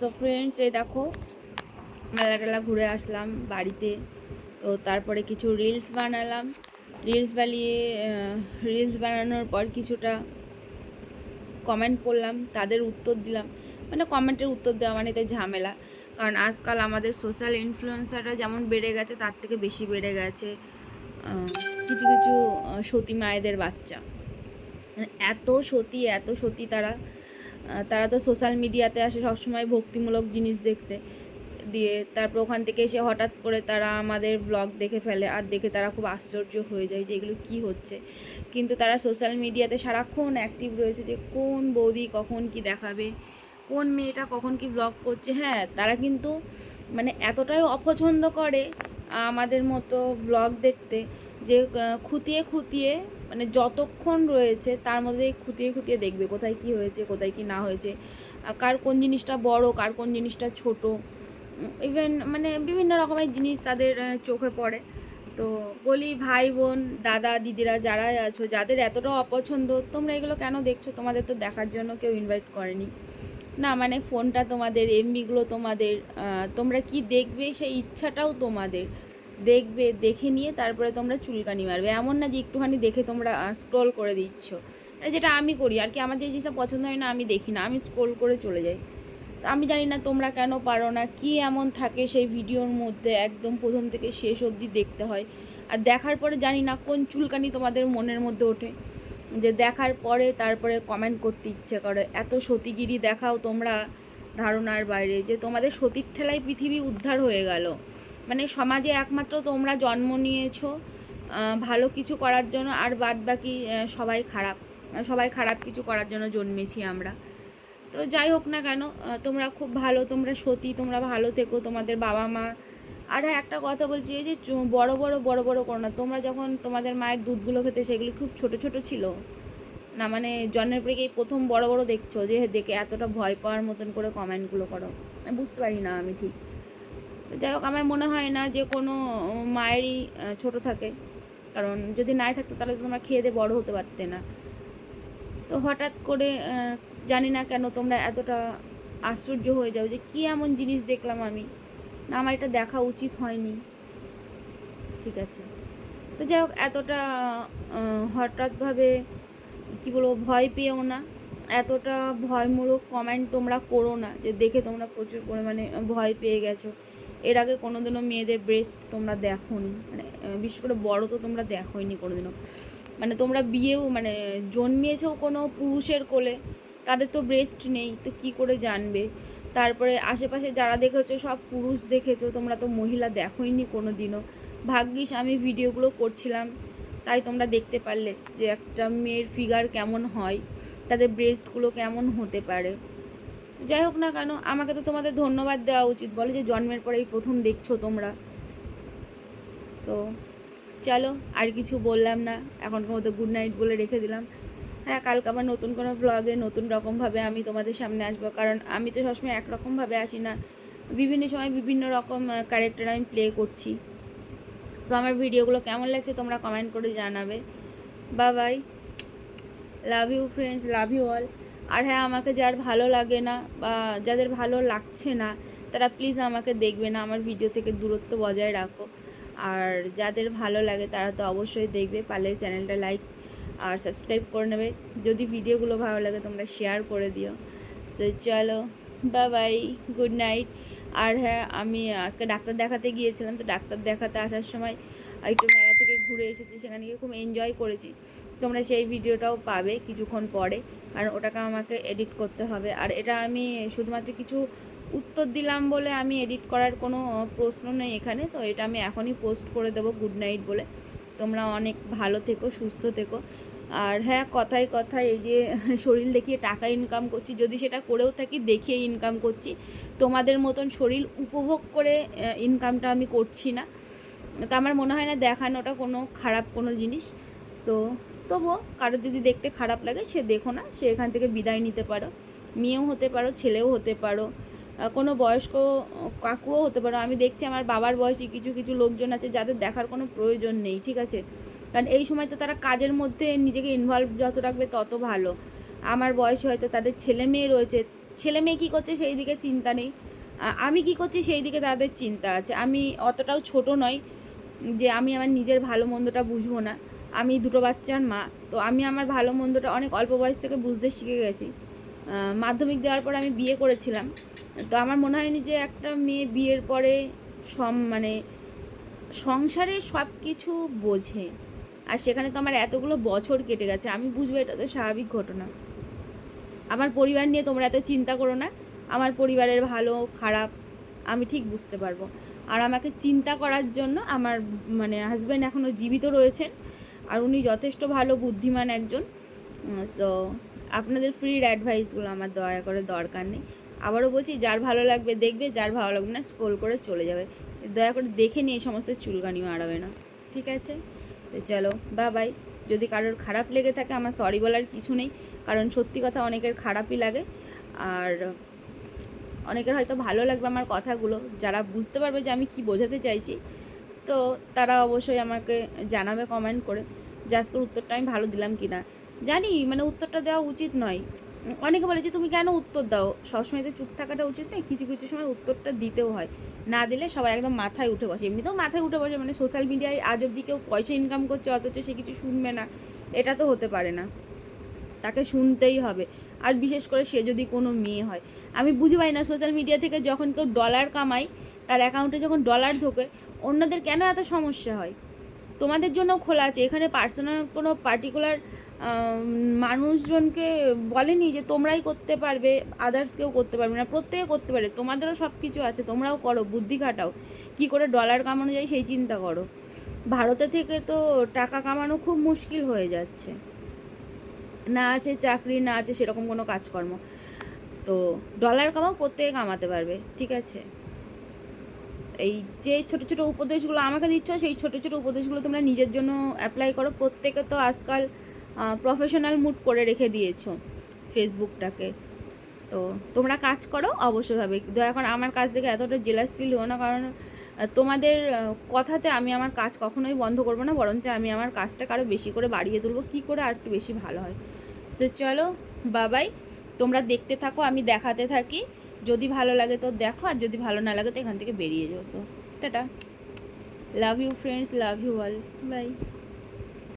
So friends এই দেখো মেলা টেলা ঘুরে আসলাম বাড়িতে। তো তারপরে কিছু রিলস বানালাম। রিলস বানিয়ে রিলস বানানোর পর কিছুটা কমেন্ট করলাম, তাদের উত্তর দিলাম। মানে কমেন্টের উত্তর দেওয়া মানে তাই ঝামেলা। কারণ আজকাল আমাদের সোশ্যাল ইনফ্লুয়েন্সাররা যেমন বেড়ে গেছে, তার থেকে বেশি বেড়ে গেছে কিছু কিছু সতী মায়েদের বাচ্চা। মানে এত সতী এত সতী তারা তারা তো সোশ্যাল মিডিয়াতে আসে সবসময় ভক্তিমূলক জিনিস দেখতে দিয়ে তারপর ওখান থেকে এসে হঠাৎ করে তারা আমাদের ব্লগ দেখে ফেলে আর দেখে তারা খুব আশ্চর্য হয়ে যায় যে এগুলো কী হচ্ছে। কিন্তু তারা সোশ্যাল মিডিয়াতে সারাক্ষণ অ্যাক্টিভ রয়েছে যে কোন বৌদি কখন কি দেখাবে, কোন মেয়েটা কখন কি ব্লগ করছে। হ্যাঁ তারা কিন্তু মানে এতটাই অপছন্দ করে আমাদের মতো ব্লগ দেখতে যে খুঁটিয়ে খুঁটিয়ে মানে যতক্ষণ রয়েছে তার মধ্যে খুঁটিয়ে খুঁটিয়ে দেখবে কোথায় কি হয়েছে, কোথায় কি না হয়েছে কার কোন জিনিসটা বড়, কার কোন জিনিসটা ছোট ইভেন মানে বিভিন্ন রকমের জিনিস তাদের চোখে পড়ে। তো বলি ভাই, বোন, দাদা, দিদিরা যারাই আছো, যাদের এতটা অপছন্দ, তোমরা এগুলো কেন দেখছ? তোমাদের তো দেখার জন্য কেউ ইনভাইট করেনি। না মানে ফোনটা তোমাদের এমবিগুলো তোমাদের তোমরা কি দেখবে সেই ইচ্ছাটাও তোমাদের। দেখবে, দেখে নিয়ে তারপরে তোমরা চুলকানি মারবে। এমন না যে একটুখানি দেখে তোমরা স্ক্রল করে দিচ্ছ। যেটা আমি করি, আর কি আমার যে জিনিসটা পছন্দ হয় না, আমি দেখি না। আমি স্ক্রল করে চলে যাই। তো আমি জানি না তোমরা কেন পারো না, কি এমন থাকে সেই ভিডিওর মধ্যে একদম প্রথম থেকে শেষ অবধি দেখতে হয়। আর দেখার পরে জানি না কোন চুলকানি তোমাদের মনের মধ্যে ওঠে। যে দেখার পরে তারপরে কমেন্ট করতে ইচ্ছে করে। এত সতীগিরি দেখাও তোমরা ধারণার বাইরে যে তোমাদের সতীর ঠেলায় পৃথিবী উদ্ধার হয়ে গেল। মানে সমাজে একমাত্র তোমরা জন্ম নিয়েছো ভালো কিছু করার জন্য আর বাদ বাকি সবাই খারাপ সবাই খারাপ কিছু করার জন্য জন্মেছি আমরা। তো যাই হোক না কেন তোমরা খুব ভালো তোমরা সতী তোমরা ভালো থেকো তোমাদের বাবা মা। আর হ্যাঁ, একটা কথা বলছি এই যে বড় বড় বড় বড় করো না তোমরা যখন তোমাদের মায়ের দুধগুলো খেতে সেগুলি খুব ছোট ছোট ছিল। না মানে জন্মের পরে এই প্রথম বড় বড় দেখছ? যে দেখে এতটা ভয় পাওয়ার মতন করে কমেন্টগুলো করো। বুঝতে পারি না আমি ঠিক। যাই হোক, আমার মনে হয় না যে কোনো মায়েরই ছোট থাকে। কারণ যদি নাই থাকতো, তাহলে তো তোমরা খেয়ে দিয়ে বড় হতে পারতে না। তো হঠাৎ করে জানি না কেন তোমরা এতটা আশ্চর্য হয়ে যাও যে কী এমন জিনিস দেখলাম আমি। না, আমার এটা দেখা উচিত হয়নি। ঠিক আছে। তো যাই হোক, এতটা হঠাৎভাবে কী বলব, ভয় পেও না। এতটা ভয়মূলক কমেন্ট তোমরা করো না যে দেখে তোমরা প্রচুর পরিমাণে ভয় পেয়ে গেছো। এর আগে কোনোদিনও মেয়েদের ব্রেস্ট তোমরা দেখো নি মানে বিশেষ করে বড় তো তোমরা দেখোইনি কোনোদিনও। মানে তোমরা বিয়েও মানে জন্মিয়েছেও কোনো পুরুষের কোলে, তাদের তো ব্রেস্ট নেই, তো কি করে জানবে? তারপরে আশেপাশে যারা দেখেছ, সব পুরুষ দেখেছ, তোমরা তো মহিলা দেখোইনি কোনো দিনও ভাগ্যিস আমি ভিডিওগুলো করছিলাম, তাই তোমরা দেখতে পারলে যে একটা মেয়ের ফিগার কেমন হয়, তাদের ব্রেস্টগুলো কেমন হতে পারে। যাই হোক না কেন, আমাকে তো তোমাদের ধন্যবাদ দেওয়া উচিত। বলে যে জন্মের পরেই প্রথম দেখছ তোমরা। সো চলো, আর কিছু বললাম না। এখনকার মতো গুড নাইট বলে রেখে দিলাম। হ্যাঁ কালকে আবার নতুন কোনো ব্লগে নতুন রকমভাবে আমি তোমাদের সামনে আসব। কারণ আমি তো সবসময় একরকমভাবে আসি না। বিভিন্ন সময় বিভিন্ন রকম ক্যারেক্টার আমি প্লে করছি। সো আমার ভিডিওগুলো কেমন লাগছে তোমরা কমেন্ট করে জানাবে। বা bye love you friends love you all আর হ্যাঁ আমাকে যার ভালো লাগে না বা যাদের ভালো লাগছে না, তারা প্লিজ আমাকে দেখবে না, আমার ভিডিও থেকে দূরত্ব বজায় রাখো। আর যাদের ভালো লাগে, তারা তো অবশ্যই দেখবে, পারলে চ্যানেলটা লাইক আর সাবস্ক্রাইব করে নেবে। যদি ভিডিওগুলো ভালো লাগে, তোমরা শেয়ার করে দিও। সো চলো বা বাই গুড নাইট আর হ্যাঁ আমি আজকে ডাক্তার দেখাতে গিয়েছিলাম, তো ডাক্তার দেখাতে আসার সময় একটু মেলা থেকে ঘুরে এসেছি, সেখানে গিয়ে খুব এনজয় করেছি। তোমরা সেই ভিডিওটাও পাবে কিছুক্ষণ পরে। কারণ ওটাকে আমাকে এডিট করতে হবে। আর এটা আমি শুধুমাত্র কিছু উত্তর দিলাম বলে আমি এডিট করার কোনো প্রশ্ন নেই এখানে। তো এটা আমি এখনই পোস্ট করে দেবো গুড নাইট বলে। তোমরা অনেক ভালো থেকো, সুস্থ থেকো। আর হ্যাঁ কথায় কথায় এই যে শরীর দেখিয়ে টাকা ইনকাম করছি, যদি সেটা করেও থাকি, দেখিয়ে ইনকাম করছি, তোমাদের মতন শরীর উপভোগ করে ইনকামটা আমি করছি না। তো আমার মনে হয় না দেখানোটা কোনো খারাপ কোনো জিনিস। সো তবুও কারোর যদি দেখতে খারাপ লাগে, সে দেখো না, সে এখান থেকে বিদায় নিতে পারো। মেয়েও হতে পারো, ছেলেও হতে পারো কোনো বয়স্ক কাকুও হতে পারো। আমি দেখছি আমার বাবার বয়সী কিছু কিছু লোকজন আছে যাদের দেখার কোনো প্রয়োজন নেই, ঠিক আছে? কারণ এই সময় তো তারা কাজের মধ্যে নিজেকে ইনভলভ যত রাখবে তত ভালো। আমার বয়সে হয়তো তাদের ছেলে মেয়ে রয়েছে। ছেলে মেয়ে কী করছে সেই দিকে চিন্তা নেই। আমি কি করছি সেই দিকে তাদের চিন্তা আছে। আমি অতটাও ছোট নয় যে আমি আমার নিজের ভালো মন্দটা বুঝব না। আমি দুটো বাচ্চার মা। তো আমি আমার ভালো মন্দটা অনেক অল্প বয়স থেকে বুঝতে শিখে গেছি। মাধ্যমিক দেওয়ার পর আমি বিয়ে করেছিলাম। তো আমার মনে হয়নি যে একটা মেয়ে বিয়ের পরে সম মানে সংসারে সব কিছু বোঝে। আর সেখানে তো আমার এতগুলো বছর কেটে গেছে। আমি বুঝব এটা তো স্বাভাবিক ঘটনা। আমার পরিবার নিয়ে তোমরা এত চিন্তা করো না। আমার পরিবারের ভালো, খারাপ, আমি ঠিক বুঝতে পারব। আর আমাকে চিন্তা করার জন্য আমার মানে হাজব্যান্ড এখনও জীবিত রয়েছেন। আর উনি যথেষ্ট ভালো বুদ্ধিমান একজন। সো আপনাদের ফ্রির অ্যাডভাইসগুলো আমার দয়া করে দরকার নেই। আবারও বলছি, যার ভালো লাগবে দেখবে, যার ভালো লাগবে না স্ক্রোল করে চলে যাবে। দয়া করে দেখে নিয়ে সমস্ত চুলকানি মারাবে না। ঠিক আছে? তো চলো বা বাই যদি কারোর খারাপ লেগে থাকে, আমার সরি বলার কিছু নেই। কারণ সত্যি কথা অনেকের খারাপই লাগে। আর অনেকের হয়তো ভালো লাগবে আমার কথাগুলো। যারা বুঝতে পারবে যে আমি কি বোঝাতে চাইছি, তো তারা অবশ্যই আমাকে জানাবে কমেন্ট করে। আজকের উত্তরটা আমি ভালো দিলাম কি না জানি মানে উত্তরটা দেওয়া উচিত নয়। অনেকে বলে যে, তুমি কেন উত্তর দাও? সবসময় তো চুপ থাকাটা উচিত নয়, কিছু কিছু সময় উত্তরটা দিতেও হয়। না দিলে সবাই একদম মাথায় উঠে বসে। এমনিতেও মাথায় উঠে বসে মানে সোশ্যাল মিডিয়ায় আজ অব্দি কেউ পয়সা ইনকাম করছে, অথচ সে কিছু শুনবে না। এটা তো হতে পারে না। তাকে শুনতেই হবে। আর বিশেষ করে সে যদি কোনো মেয়ে হয়। আমি বুঝে পাই না সোশ্যাল মিডিয়া থেকে যখন কেউ ডলার কামায়, তার অ্যাকাউন্টে যখন ডলার ঢোকে, অন্যদের কেন এত সমস্যা হয়? তোমাদের জন্য খোলা আছে। এখানে পার্সোনাল কোনো পার্টিকুলার মানুষজনকে বলেনি যে তোমরাই করতে পারবে আদার্স কেউ করতে পারবে না। প্রত্যেকে করতে পারে। তোমাদেরও সব কিছু আছে। তোমরাও করো, বুদ্ধি খাটাও। কী করে ডলার কামানো যায় সেই চিন্তা করো। ভারতে থেকে তো টাকা কামানো খুব মুশকিল হয়ে যাচ্ছে। না আছে চাকরি, না আছে সেরকম কোনো কাজকর্ম। তো ডলার কামাও, প্রত্যেকে কামাতে পারবে। ঠিক আছে? এই যে ছোট ছোট উপদেশগুলো আমাকে দিচ্ছ, সেই ছোট ছোট উপদেশগুলো তোমরা নিজের জন্য অ্যাপ্লাই করো। প্রত্যেকে তো আজকাল প্রফেশনাল মুড করে রেখে দিয়েছ ফেসবুকটাকে তো তোমরা কাজ করো অবশ্যইভাবে। দয়া করে আমার কাজ দেখে এতটা জেলাস ফিল হো না, কারণ তোমাদের কথাতে আমি আমার কাজ কখনোই বন্ধ করব না, বরঞ্চ আমি আমার কাজটাকে আরও বেশি করে বাড়িয়ে তুলবো, কী করে আর একটু বেশি ভালো হয়। সো চলো বাবাই তোমরা দেখতে থাকো, আমি দেখাতে থাকি। যদি ভালো লাগে তো দেখো, আর যদি ভালো না লাগে তো এখান থেকে বেরিয়ে যাও so tata. Love you friends love you all bye